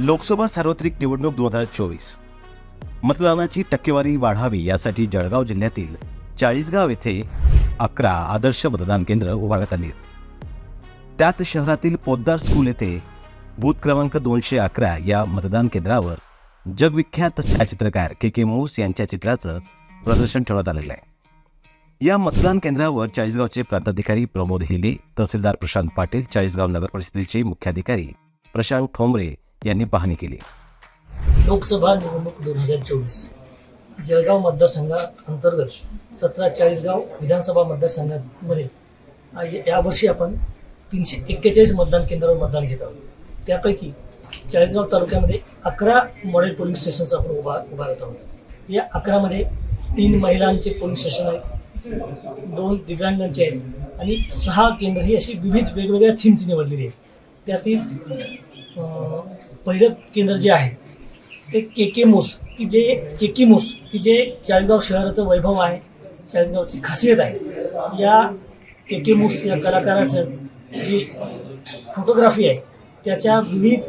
लोकसभा सार्वत्रिक निवडणूक दोन हजार चोवीस. मतदानाची टक्केवारी वाढावी यासाठी जळगाव जिल्ह्यातील चाळीसगाव येथे अकरा आदर्श मतदान केंद्र उभारण्यात आली. त्यात शहरातील पोद्दार स्कूल येथे बूथ क्रमांक दोनशे अकरा या मतदान केंद्रावर जगविख्यात छायाचित्रकार के के मौस यांच्या चित्राचं प्रदर्शन ठेवण्यात आलेलं आहे. या मतदान केंद्रावर चाळीसगावचे प्रांताधिकारी प्रमोद हिले तहसीलदार प्रशांत पाटील चाळीसगाव नगर परिषदेचे मुख्याधिकारी प्रशांत ठोंबरे यांनी पाहणी केली. लोकसभा निवडणूक दोन हजार चोवीस. जळगाव मतदारसंघाअंतर्गत सतरा चाळीसगाव विधानसभा मतदारसंघामध्ये यावर्षी आपण तीनशे एक्केचाळीस मतदान केंद्रावर मतदान घेत आहोत. त्यापैकी चाळीसगाव तालुक्यामध्ये अकरा मॉडेल पोलिंग स्टेशन्स आपण उभा उभारत आहोत. या अकरामध्ये तीन महिलांचे पोलिंग स्टेशन आहेत दोन दिव्यांगांचे आहेत आणि सहा केंद्र ही अशी विविध वेगवेगळ्या थीमची निवडलेली आहेत. त्यातील पहिलं केंद्र जे आहे ते के के मोस की जे के के मोस की जे चाळीसगाव शहराचं वैभव आहे चाळीसगावची खासियत आहे. या के के मोस या कलाकाराचं जी फोटोग्राफी आहे त्याच्या विविध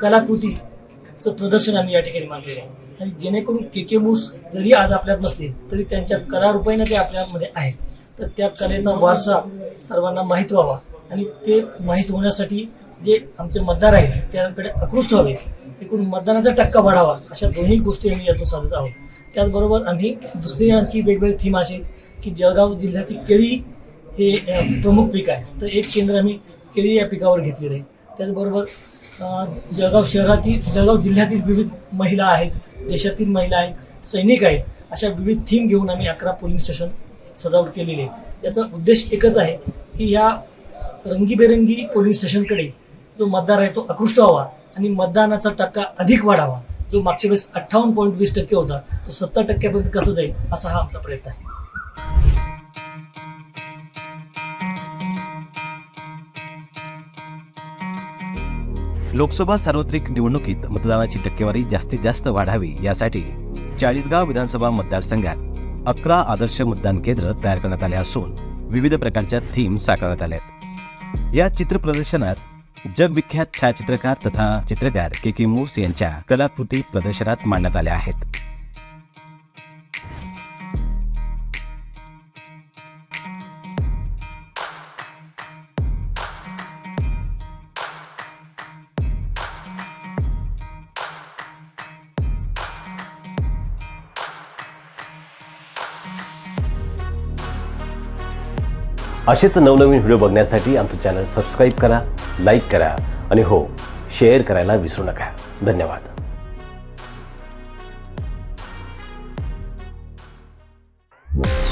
कलाकृतीचं प्रदर्शन आम्ही या ठिकाणी मांडलेलं आहे. आणि जेणेकरून के के मूस जरी आज आपल्यात नसले तरी त्यांच्या कलारूपाईनं ते आपल्यामध्ये आहे तर त्या कलेचा वारसा सर्वांना माहीत व्हावा. आणि ते माहीत होण्यासाठी जे आमचे मतदार आहेत त्याकडे आकृष्ट व्हावे. एकूण मतदानाचा टक्का वाढावा अशा दोन्ही गोष्टी आम्ही यातून साधत आहोत. त्याचबरोबर आम्ही दुसरी आणखी वेगवेगळे थीम असे की जळगाव जिल्ह्याची केळी हे प्रमुख पीक आहे. तर एक केंद्र आम्ही केळी या पिकावर घेतलेलं आहे. त्याचबरोबर जळगाव शहरातील जळगाव जिल्ह्यातील विविध महिला आहेत देशातील महिला आहेत सैनिक आहेत अशा विविध थीम घेऊन आम्ही अकरा पोलिंग स्टेशन सजावट केलेली आहे. याचा उद्देश एकच आहे की या रंगीबेरंगी पोलिंग स्टेशनकडे जो मतदार आहे तो आकृष्ट व्हावा आणि मतदानाचा टक्का अधिक वाढावा. जो मागच्या वेळेस अठ्ठावन्न पॉईंट वीस टक्के होता तो सत्तर टक्क्यापर्यंत कसं जाईल असा हा आमचा प्रयत्न आहे. लोकसभा सार्वत्रिक निवडणुकीत मतदानाची टक्केवारी जास्तीत जास्त वाढावी यासाठी चाळीसगाव विधानसभा मतदारसंघात अकरा आदर्श मतदान केंद्र तयार करण्यात आले असून विविध प्रकारच्या थीम साकारण्यात आल्या आहेत या चित्र प्रदर्शनात जगविख्यात छायाचित्रकार तथा चित्रकार के के मूस यांच्या कलाकृती प्रदर्शनात मांडण्यात आल्या आहेत. असेच नवनवीन व्हिडिओ बघण्यासाठी आमचं चॅनल सबस्क्राईब करा लाईक करा आणि हो शेअर करायला विसरू नका. धन्यवाद. you